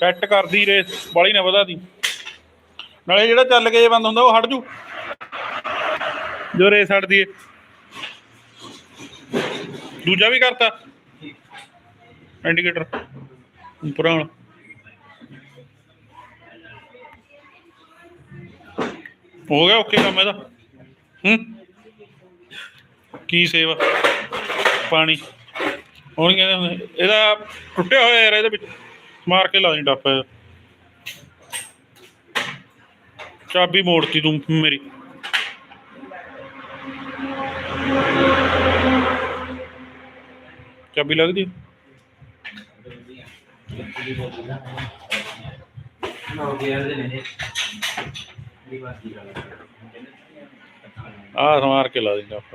Set ਕਰਦੀ race ਬਾਲੀ ਨਾ ਵਧਾ ਦੀ ਨਾਲੇ ਜਿਹੜਾ ਚੱਲ ਕੇ ਜੇ ਬੰਦ ਹੁੰਦਾ ਉਹ ਹਟ ਜੂ। ਜੋ ਰੇਸ ਹਟਦੀ ਏ ਦੂਜਾ ਵੀ ਕਰਤਾ। ਇੰਡੀਕੇਟਰ ਉੱਪਰ ਹੁਣ ਹੋ ਗਿਆ ਓਕੇ ਕੰਮ ਇਹਦਾ। ਹੂੰ। ਕੀ ਸੇਵਾ। ਪਾਣੀ। ਹੁਣ ਕਹਿੰਦੇ ਇਹਦਾ ਟੁੱਟਿਆ ਹੋਇਆ ਯਾਰ ਇਹਦੇ ਵਿੱਚ। ਮਾਰ ਕੇ ਲਾ ਦੇ ਡੱਪ ਚਾਬੀ ਮੋੜਤੀ ਤੂੰ ਮੇਰੀ। ਚਾਬੀ ਲੱਗਦੀ ਨਾ ਗਿਆ ਕੇ ਲਾ ਦੇ ਡੱਪ